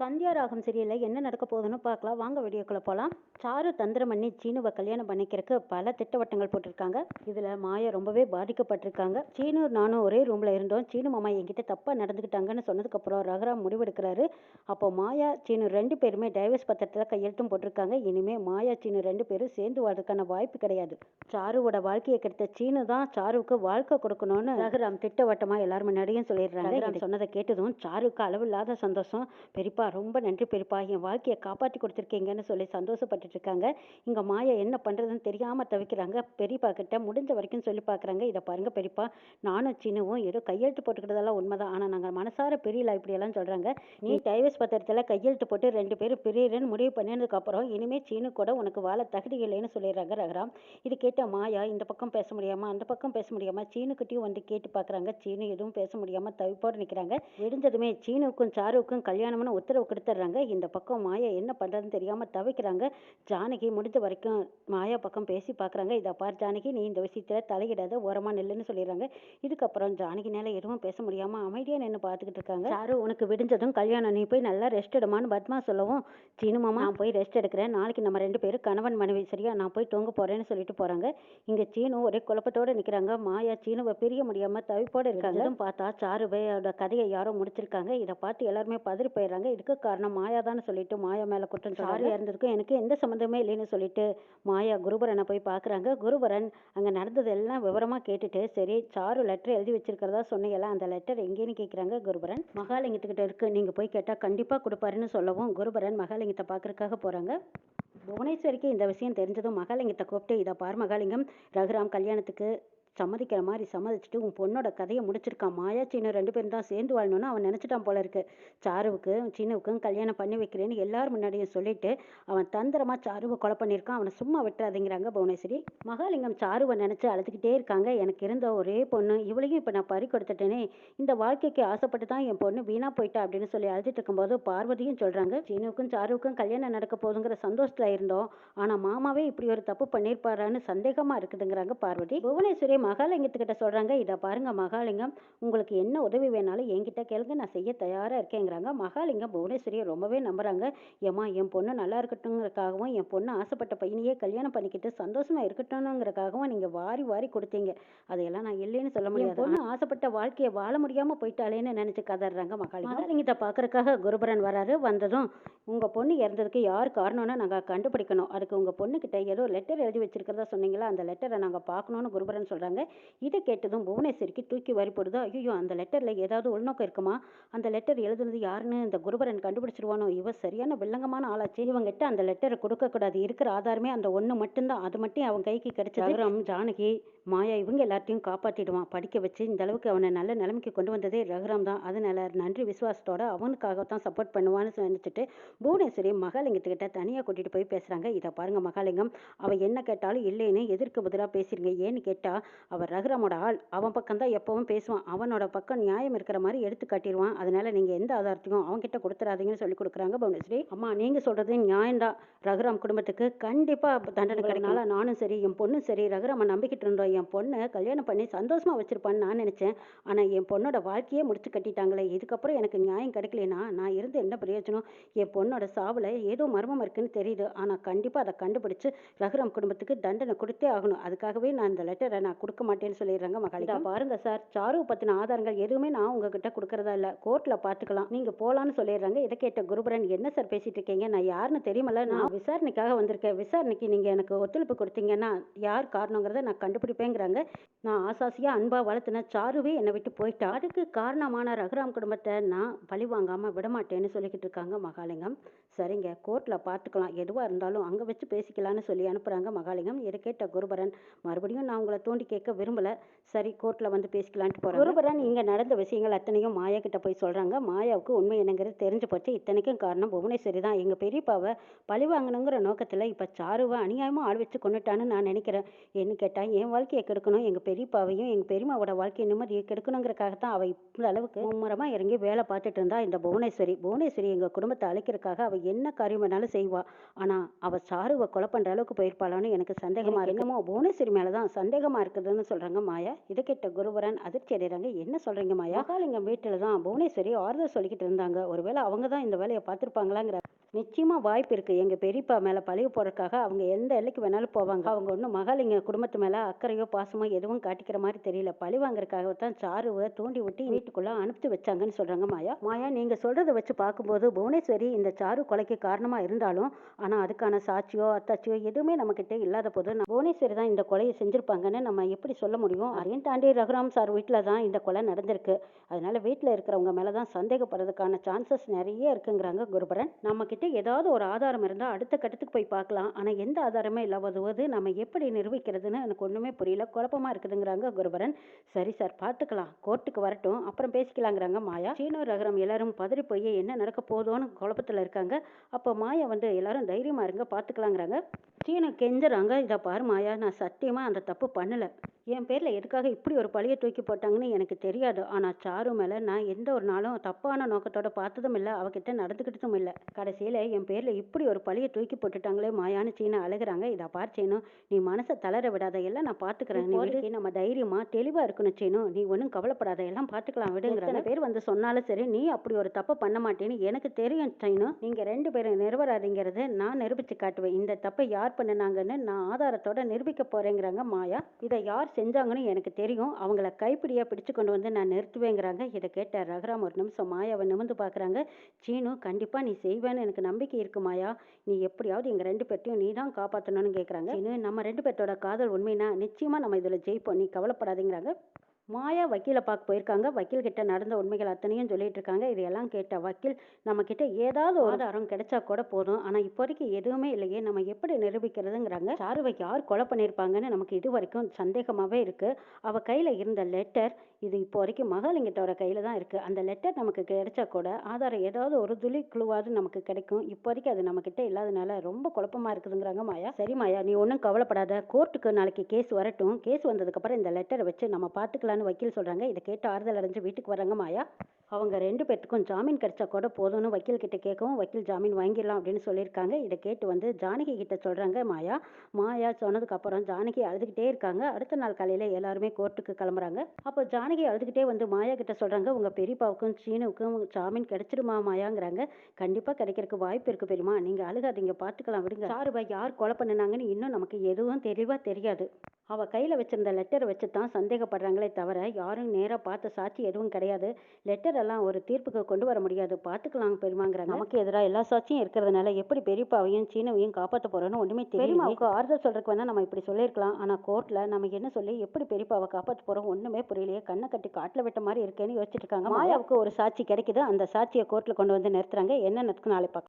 சந்தியா ராகம் சீரியலில் என்ன நடக்க போகுதுன்னு பார்க்கலாம். வாங்க வீடியோக்குள்ளே போகலாம் சாரு தந்திரம் பண்ணி சீனுவை கல்யாணம் பண்ணிக்கிறதுக்கு பல திட்டவட்டங்கள் போட்டிருக்காங்க. இதில் மாயா ரொம்பவே பாதிக்கப்பட்டிருக்காங்க. சீனு நானும் ஒரே ரூமில் இருந்தோம். சீனு மாமா என்கிட்ட தப்பாக நடந்துக்கிட்டாங்கன்னு சொன்னதுக்கப்புறம் ரகுராம் முடிவெடுக்கிறாரு. அப்போ மாயா சீனு ரெண்டு பேருமே டைவர்ஸ் பத்திரத்தில் கையெழுத்தும் போட்டிருக்காங்க. இனிமேல் மாயா சீனு ரெண்டு பேரும் சேர்ந்து வாழ்றதுக்கான வாய்ப்பு கிடையாது. சாருவோட வாழ்க்கையை கெடுத்த சீனு தான் சாருவுக்கு வாழ்க்கை கொடுக்கணும்னு ரகுராம் திட்டவட்டமாக எல்லாரும் முன்னாடியும் சொல்லிடுறாங்க. சொன்னதை கேட்டதும் சாருவுக்கு அளவில்லாத சந்தோஷம். பெரியப்பா ரொம்ப நன்றி பெரியப்பா. என் வாழ்க்கையை காப்பாற்றி கொடுத்துருக்கீங்கன்னு சொல்லி சந்தோஷப்பட்டுட்டு இருக்காங்க இங்கே மாயா என்ன பண்ணுறதுன்னு தெரியாமல் தவிக்கிறாங்க. பெரியப்பா கிட்ட முடிஞ்ச வரைக்கும் சொல்லி பார்க்குறாங்க. இதை பாருங்க பெரியப்பா. நானும் சின்னுவும் ஏதோ கையெழுத்து போட்டுக்கிறதெல்லாம் உண்மைதான். ஆனால் நாங்கள் மனசார பிரியல இப்படியெல்லாம் சொல்கிறாங்க நீ டைவர்ஸ் பத்திரத்தில் கையெழுத்து போட்டு ரெண்டு பேரும் பிரியறன்னு முடிவு பண்ணினதுக்கப்புறம் இனிமேல் சீனு கூட உனக்கு வாழ தகுதி இல்லைன்னு சொல்லிடுறாங்க ரகுராம். இது கேட்ட மாயா இந்த பக்கம் பேச முடியாமல் அந்த பக்கம் பேச முடியாமல் சீனுக்கிட்டையும் வந்து கேட்டு பார்க்குறாங்க. சீனு எதுவும் பேச முடியாமல் தவிப்போடு நிற்கிறாங்க விடிஞ்சதுமே சீனுக்கும் சாருவுக்கும் கல்யாணம்னு உத்தரவு கொடுத்துட்றாங்க. இந்த பக்கம் மாயா என்ன பண்ணுறதுன்னு தெரியாமல் தவிக்கிறாங்க. ஜானகி முடிஞ்ச வரைக்கும் மாயா பக்கம் பேசி பார்க்குறாங்க இதை பார் ஜானகி நீ இந்த விஷயத்தில் தலையிடாத ஓரமாக நில்லுன்னு சொல்லிடுறாங்க. இதுக்கப்புறம் ஜானகினால எதுவும் பேச முடியாமல் அமைதியாக நின்று பார்த்துக்கிட்டு இருக்காங்க. சாரு உனக்கு விடிஞ்சதும் கல்யாணம் நீ போய் நல்லா ரெஸ்ட் எடுமான்னு பத்மா சொல்லவும் சீனு மாமா நான் போய் ரெஸ்ட் எடுக்கிறேன். நாளைக்கு நம்ம ரெண்டு பேரும் கணவன் மனைவி சரியா? நான் போய் தூங்க போகிறேன்னு சொல்லிட்டு போகிறாங்க இங்கே சீனு ஒரே குழப்பத்தோடு நிற்கிறாங்க மாயா சீனுவை பிரிய முடியாமல் தவிப்போடு இருக்காங்க. பார்த்தா சாருவையோட கதையை யாரோ முடிச்சிருக்காங்க. இதை பார்த்து எல்லாருமே பதறி போயிடுறாங்க. இதுக்கு காரணம் மாயா தான் சொல்லிட்டு மாயா மேலே குற்றம் சாரு இறந்ததுக்கும் எனக்கு எந்த சம்மந்தமே இல்லைன்னு சொல்லிட்டு மாயா குருபரனை போய் பார்க்குறாங்க குருபரன் அங்கே நடந்தது எல்லாம் விவரமாக கேட்டுட்டு சரி சாரு லெட்டர் எழுதி வச்சிருக்கிறதா சொன்னீங்கல்ல அந்த லெட்டர் எங்கேன்னு கேட்குறாங்க குருபரன். மகாலிங்கத்துக்கிட்ட இருக்கு நீங்கள் போய் கேட்டால் கண்டிப்பாக கொடுப்பாருன்னு சொல்லவும் குருபரன் மகாலிங்கத்தை பார்க்கறதுக்காக போகிறாங்க புவனேஸ்வரிக்கு இந்த விஷயம் தெரிஞ்சதும் மகாலிங்கத்தை கூப்பிட்டு இதை பார் மகாலிங்கம் ரகுராம் கல்யாணத்துக்கு சம்மதிக்கிற மாதிரி சம்மதிச்சுட்டு உன் பொண்ணோட கதையை முடிச்சிருக்கான். மாயா சீனு ரெண்டு பேரும் தான் சேர்ந்து வாழணும்னு அவன் நினச்சிட்டான் போல இருக்கு. சாருவுக்கும் சீனுவுக்கும் கல்யாணம் பண்ணி வைக்கிறேன்னு எல்லாரும் முன்னாடியும் சொல்லிட்டு அவன் தந்திரமாக சாருவை கொலை பண்ணியிருக்கான். அவனை சும்மா விட்டுறாதீங்கிறாங்க புவனேஸ்வரி. மகாலிங்கம் சாருவை நினச்சி அழுதுகிட்டே இருக்காங்க. எனக்கு இருந்த ஒரே பொண்ணு இவளையும் இப்போ நான் பறி கொடுத்துட்டேனே. இந்த வாழ்க்கைக்கு ஆசைப்பட்டு தான் என் பொண்ணு வீணா போயிட்டா அப்படின்னு சொல்லி அழுதுட்டு இருக்கும்போது பார்வதியும் சொல்கிறாங்க சீனுவுக்கும் சாருவுக்கும் கல்யாணம் நடக்க போகுதுங்கிற சந்தோஷத்தில் இருந்தோம். ஆனால் மாமாவே இப்படி ஒரு தப்பு பண்ணியிருப்பாரான்னு சந்தேகமாக இருக்குதுங்கிறாங்க பார்வதி. புவனேஸ்வரி மகாலிங்கத்துக்கிட்ட சொல்றாங்க இதை பாருங்க மகாலிங்கம் உங்களுக்கு என்ன உதவி வேணாலும் என்கிட்ட கேளுங்க நான் செய்ய தயாரா இருக்கேங்கிறாங்க. மகாலிங்கம் புவனேஸ்வரியை ரொம்பவே நம்புறாங்க. ஏமா என் பொண்ணு நல்லா இருக்கட்டுங்கிறதுக்காகவும் என் பொண்ணு ஆசைப்பட்ட பையனையே கல்யாணம் பண்ணிக்கிட்டு சந்தோஷமா இருக்கட்டும்ங்கிறதுக்காகவும் நீங்க வாரி வாரி கொடுத்தீங்க. அதையெல்லாம் நான் இல்லைன்னு சொல்ல முடியாது. பொண்ணு ஆசைப்பட்ட வாழ்க்கையை வாழ முடியாம போயிட்டாளேன்னு நினைச்சு கதறாங்க மகாலிங்கம் மகாலிங்கத்தை பார்க்கறதுக்காக குருபரன் வராரு. வந்ததும் உங்கள் பொண்ணு இறந்ததுக்கு யார் காரணம்னு நாங்கள் கண்டுபிடிக்கணும். அதுக்கு உங்கள் பொண்ணுக்கிட்ட ஏதோ லெட்டர் எழுதி வச்சிருக்கிறதா சொன்னீங்களா? அந்த லெட்டரை நாங்கள் பார்க்கணும்னு குருபரன் சொல்கிறாங்க இதை கேட்டதும் புவனேஸ்வரிக்கு தூக்கி வரி போடுதோ. ஐயோ அந்த லெட்டரில் ஏதாவது உள்நோக்கம் இருக்குமா? அந்த லெட்டர் எழுதுனது யாருன்னு இந்த குருபரன் கண்டுபிடிச்சிருவானோ? இவ சரியான வில்லங்கமான ஆளாச்சு. இவங்கிட்ட அந்த லெட்டரை கொடுக்கக்கூடாது இருக்கிற ஆதாரமே அந்த ஒன்று மட்டும்தான். அது மட்டும் அவன் கைக்கு கிடைச்சது. ஜானகி. மாயா இவங்க எல்லாத்தையும் காப்பாத்திடுவான். படிக்க வச்சு இந்த அளவுக்கு அவனை நல்ல நிலைமைக்கு கொண்டு வந்ததே ரகுராம் தான். அதனால நன்றி விசுவாசத்தோட அவனுக்காக தான் சப்போர்ட் பண்ணுவான்னு நினைச்சிட்டு புவனேஸ்வரி மகாலிங்கத்துக்கிட்ட தனியா கூட்டிட்டு போய் பேசுறாங்க. இதை பாருங்க மகாலிங்கம் அவ என்ன கேட்டாலும் இல்லைன்னு எதிர்க்கு பதிலாக பேசுறீங்க ஏன்னு கேட்டா அவர் ரகுராமோட ஆள். அவன் பக்கம் தான் எப்பவும் பேசுவான். அவனோட பக்கம் நியாயம் இருக்கிற மாதிரி எடுத்து காட்டிடுவான் அதனால நீங்க எந்த ஆதாரத்தையும் அவன்கிட்ட கொடுத்துறாதீங்கன்னு சொல்லி கொடுக்குறாங்க புவனேஸ்வரி. அம்மா நீங்க சொல்றது நியாயம்தான். ரகுராம் குடும்பத்துக்கு கண்டிப்பா தண்டனை கிடைக்கனால நானும் சரி என் பொண்ணும் சரி ரகுராம நம்பிக்கிட்டு இருந்தோம். என் பொண்ணை கல்யாணம் பண்ணி சந்தோஷமா வச்சிருப்பான்னு நான் நினைச்சேன். ஆனா என் பொண்ணோட வாழ்க்கையே முடிச்சு கட்டிட்டாங்களே. இதுக்கப்புறம் எனக்கு நியாயம் கிடைக்கலனா நான் இருந்து என்ன பிரயோஜனம்? என் பொண்ணோட சாவுல ஏதோ மர்மம் இருக்குன்னு தெரியுது. ஆனா கண்டிப்பா அதை கண்டுபிடிச்சு ரகுராம் குடும்பத்துக்கு தண்டனை கொடுத்தே ஆகணும். அதுக்காகவே நான் இந்த லெட்டரை நான் கொடுக்க மாட்டேன்னு சொல்லிடுறாங்க மகாலிகா. பாருங்க சார். சாரு பத்தின ஆதாரங்கள் எதுவுமே நான் உங்ககிட்ட கொடுக்கறதா இல்ல. கோர்ட்ல பாத்துக்கலாம். நீங்க போலான்னு சொல்லிடுறாங்க. இதை கேட்ட குருபரன் என்ன சார் பேசிட்டு இருக்கீங்க நான் யாருன்னு தெரியுமல நான் விசாரணைக்காக வந்திருக்கேன். விசாரணைக்கு நீங்க எனக்கு ஒத்துழைப்பு கொடுத்தீங்கன்னா யார் காரணங்கிறத நான் கண்டுபிடிப்பேங்கிறாங்க நான் ஆசாசியாக அன்பாக வளர்த்துன சாருவே என்னை விட்டு போயிட்டா. அதுக்கு காரணமான ரகுராம் குடும்பத்தை நான் பழி வாங்காமல் விடமாட்டேன்னு சொல்லிக்கிட்டு இருக்காங்க மகாலிங்கம். சரிங்க. கோர்ட்ல பார்த்துக்கலாம் எதுவா இருந்தாலும் அங்க வச்சு பேசிக்கலாம்னு சொல்லி அனுப்புறாங்க மகாலிங்கம். இதை கேட்ட குருபரன் மறுபடியும் நான் உங்களை தூண்டி கேட்க விரும்பல. சரி கோர்ட்ல வந்து பேசிக்கலான்ட்டு போறேன் குருபரன் இங்க நடந்த விஷயங்கள் அத்தனையும் மாயா கிட்ட போய் சொல்றாங்க. மாயாவுக்கு உண்மை என்னங்கிறது தெரிஞ்சு போச்சு. இத்தனைக்கும் காரணம் புவனேஸ்வரி தான். எங்க பெரியப்பாவை பழி வாங்கணுங்கிற நோக்கத்துல இப்ப சாருவை அநியாயமா ஆள் வச்சு கொண்டுட்டான்னு நான் நினைக்கிறேன். என்ன கேட்டா என் வாழ்க்கையை கெடுக்கணும். எங்கள் பெரியப்பாவையும் எங்கள் பெரியம்மாவோட வாழ்க்கையை நிம்மதியை கெடுக்கணுங்கிறக்காக தான் அவள் இவ்வளோ அளவுக்கு மும்முரமாக இறங்கி வேலை பார்த்துட்டு இருந்தா இந்த புவனேஸ்வரி. புவனேஸ்வரி எங்கள் குடும்பத்தை அழைக்கிறதுக்காக அவள் என்ன காரியம் வேணாலும் செய்வா. ஆனால் அவள் சாருவை கொலை பண்ணுற அளவுக்கு போயிருப்பாளான்னு எனக்கு சந்தேகமாக இருக்கு. என்னமோ புவனேஸ்வரி மேலே தான் சந்தேகமாக இருக்குதுன்னு சொல்கிறாங்க மாயா. இதை கேட்ட குருவரன் அதிர்ச்சி அடைகிறாங்க என்ன சொல்கிறீங்க மாயா? மகாலிங்கம் வீட்டில் தான் புவனேஸ்வரி ஆறுதல் சொல்லிக்கிட்டு இருந்தாங்க. ஒருவேளை அவங்க தான் இந்த வேலையை பார்த்துருப்பாங்களாங்கிற நிச்சயமாக வாய்ப்பு இருக்குது எங்கள் பெரியப்பா மேலே பழிவு போடுறதுக்காக அவங்க எந்த எல்லைக்கு வேணாலும் போவாங்க. அவங்க ஒன்றும் மகள் எங்கள் குடும்பத்து மேலே அக்கறையோ பாசமோ எதுவும் காட்டிக்கிற மாதிரி தெரியல. பழி வாங்குறதுக்காக தான் சாருவை தூண்டி விட்டு வீட்டுக்குள்ளே அனுப்பிச்சு வச்சாங்கன்னு சொல்கிறாங்க மாயா. மாயா நீங்கள் சொல்கிறத வச்சு பார்க்கும்போது புவனேஸ்வரி இந்த சாரு கொலைக்கு காரணமாக இருந்தாலும் ஆனால் அதுக்கான சாட்சியோ அத்தாச்சியோ எதுவுமே நம்மக்கிட்ட இல்லாத போது நான் புவனேஸ்வரி தான் இந்த கொலையை செஞ்சுருப்பாங்கன்னு நம்ம எப்படி சொல்ல முடியும்? அதையும் தாண்டி ரகுராம் சார் வீட்டில் தான் இந்த கொலை நடந்திருக்கு. அதனால வீட்டில் இருக்கிறவங்க மேலே தான் சந்தேகப்படுறதுக்கான சான்சஸ் நிறைய இருக்குங்கிறாங்க குருபரன். நம்மக்கிட்ட ஏதாவது ஒரு ஆதாரம் இருந்தால் அடுத்த கட்டத்துக்கு போய் பார்க்கலாம். ஆனால் எந்த ஆதாரமே இல்லாதபோது நம்ம எப்படி நிரூபிக்கிறதுன்னு எனக்கு ஒன்றுமே புரியல. குழப்பமாக இருக்குதுங்கிறாங்க குருபரன். சரி சார் பார்த்துக்கலாம். கோர்ட்டுக்கு வரட்டும். அப்புறம் பேசிக்கலாங்கிறாங்க மாயா. சீனோ ரகரம் எல்லாரும் பதறி போய் என்ன நடக்க போதோன்னு குழப்பத்தில் இருக்காங்க. அப்போ மாயா வந்து எல்லாரும் தைரியமாக இருங்க பார்த்துக்கலாங்கிறாங்க. சீனு கெஞ்சுறாங்க. இதை பாரு மாயா நான் சத்தியமாக அந்த தப்பு பண்ணலை. என் பேரில் எதுக்காக இப்படி ஒரு பழியை தூக்கி போட்டாங்கன்னு எனக்கு தெரியாது. ஆனால் சாரு மேலே நான் எந்த ஒரு நாளும் தப்பான நோக்கத்தோட பார்த்ததும் இல்லை. அவகிட்ட நடந்துக்கிட்டதும் இல்லை. கடைசியில் என் பேரில் இப்படி ஒரு பழியை தூக்கி போட்டுட்டாங்களே மாயான்னு சீனா அழுகுறாங்க. இதை பார் சீனு நீ மனசை தளர விடாத எல்லாம் நான் பார்த்துக்கிறேன் நீ நம்ம தைரியமாக தெளிவாக இருக்கணும் சீனு. நீ ஒன்றும் கவலைப்படாத எல்லாம் பார்த்துக்கலாம் விடுங்கிற பேர் வந்து சொன்னாலும் சரி நீ அப்படி ஒரு தப்பை பண்ண மாட்டேன்னு எனக்கு தெரியும் சீனு. நீங்கள் ரெண்டு பேரும் நிறுவராதீங்கிறத நான் நிரூபித்து காட்டுவேன். இந்த தப்பை யார் பண்ணுனாங்கன்னு நான் ஆதாரத்தோட நிரூபிக்க போறேங்கிறாங்க மாயா. இதை யார் செஞ்சாங்கன்னு எனக்கு தெரியும். அவங்கள கைப்பிடியா பிடிச்சு கொண்டு வந்து நான் நிறுத்துவேங்கிறாங்க. இதை கேட்ட ரகுராம் ஒரு நிமிஷம் மாயாவை நிமிர்ந்து பார்க்குறாங்க சீனு கண்டிப்பாக நீ செய்வேன்னு எனக்கு நம்பிக்கை இருக்குமாயா நீ எப்படியாவது எங்கள் ரெண்டு பேர்ட்டையும் நீ தான் காப்பாற்றணும்னு கேட்குறாங்க இன்னும் நம்ம ரெண்டு பேர்த்தோட காதல் உண்மைனா நிச்சயமாக நம்ம இதில் ஜெயிப்போம். நீ கவலைப்படாதீங்கிறாங்க. மாயா வக்கீலை பார்க்க போயிருக்காங்க. வக்கீல்கிட்ட நடந்த உண்மைகள் அத்தனையும் சொல்லிட்டு இருக்காங்க இதையெல்லாம் கேட்ட வக்கீல் நம்ம கிட்ட ஏதாவது ஒரு ஆதாரம் கிடைச்சா கூட போதும். ஆனா இப்போதைக்கு எதுவுமே இல்லையே. நம்ம எப்படி நிரூபிக்கிறதுங்கிறாங்க. சாருவை யார் கொலை பண்ணியிருப்பாங்கன்னு நமக்கு இது வரைக்கும் சந்தேகமாவே இருக்கு. அவ கையில இருந்த லெட்டர் இது இப்போ வரைக்கும் மகாலிங்கத்தோட கையில தான் இருக்கு. அந்த லெட்டர் நமக்கு கிடைச்சா கூட ஆதாரம் ஏதாவது ஒரு துளி குழுவாவது நமக்கு கிடைக்கும். இப்போதைக்கு அது நம்ம கிட்ட இல்லாதனால ரொம்ப குழப்பமா இருக்குதுங்கிறாங்க மாயா. சரி மாயா நீ ஒன்றும் கவலைப்படாத. கோர்ட்டுக்கு நாளைக்கு கேஸ் வரட்டும். கேஸ் வந்ததுக்கப்புறம் இந்த லெட்டரை வச்சு நம்ம பார்த்துக்கலாம் பார்த்துக்கலான்னு வக்கீல் சொல்கிறாங்க இதை கேட்டு ஆறுதல் அடைஞ்சு வீட்டுக்கு வராங்க மாயா. அவங்க ரெண்டு பேர்த்துக்கும் ஜாமீன் கிடைச்சா கூட போதும்னு வக்கீல் கிட்ட கேட்கவும் வக்கீல் ஜாமீன் வாங்கிடலாம் அப்படின்னு சொல்லியிருக்காங்க. இதை கேட்டு வந்து ஜானகி கிட்ட சொல்கிறாங்க மாயா. மாயா சொன்னதுக்கு அப்புறம் ஜானகி அழுதுகிட்டே இருக்காங்க. அடுத்த நாள் காலையில் எல்லாருமே கோர்ட்டுக்கு கிளம்புறாங்க. அப்போ ஜானகி அழுதுகிட்டே வந்து மாயா கிட்ட சொல்கிறாங்க உங்கள் பெரியப்பாவுக்கும் சீனுவுக்கும் ஜாமீன் கிடைச்சிருமா மாயாங்கிறாங்க. கண்டிப்பாக கிடைக்கிறதுக்கு வாய்ப்பு இருக்குது பெரியமா நீங்கள் அழுகாதீங்க பார்த்துக்கலாம் விடுங்க. சாருபா யார் கொலை பண்ணுனாங்கன்னு இன்னும் நமக்கு எதுவும் தெளிவாக தெரியாது. அவ கையில வச்சிருந்த லெட்டரை வச்சு தான் சந்தேகப்படுறாங்களே தவிர யாரும் நேரா பார்த்த சாட்சி எதுவும் கிடையாது. லெட்டர் எல்லாம் ஒரு தீர்ப்புக்கு கொண்டு வர முடியாது. பார்த்துக்கலாம் பெரியமாங்கிறாங்க நமக்கு எதிராக எல்லா சாட்சியும் இருக்கிறதுனால எப்படி பெரியப்பாவையும் சீனவையும் காப்பாற்ற போறோம்னு ஒண்ணுமே தெரியல பெரியமாவுக்கு ஆறுதல் சொல்றதுக்கு வேணா நம்ம இப்படி சொல்லியிருக்கலாம். ஆனா கோர்ட்ல நம்ம என்ன சொல்லி எப்படி பெரியப்பாவை காப்பாற்ற போறோம் ஒண்ணுமே புரியலையே. கண்ணை கட்டி காட்டுல விட்ட மாதிரி இருக்கேன்னு யோசிச்சுட்டு இருக்காங்க. மாயாவுக்கு ஒரு சாட்சி கிடைக்குது. அந்த சாட்சியை கோர்ட்ல கொண்டு வந்து நிறுத்துறாங்க. என்ன நடக்கும் நாளை பார்க்கலாம்.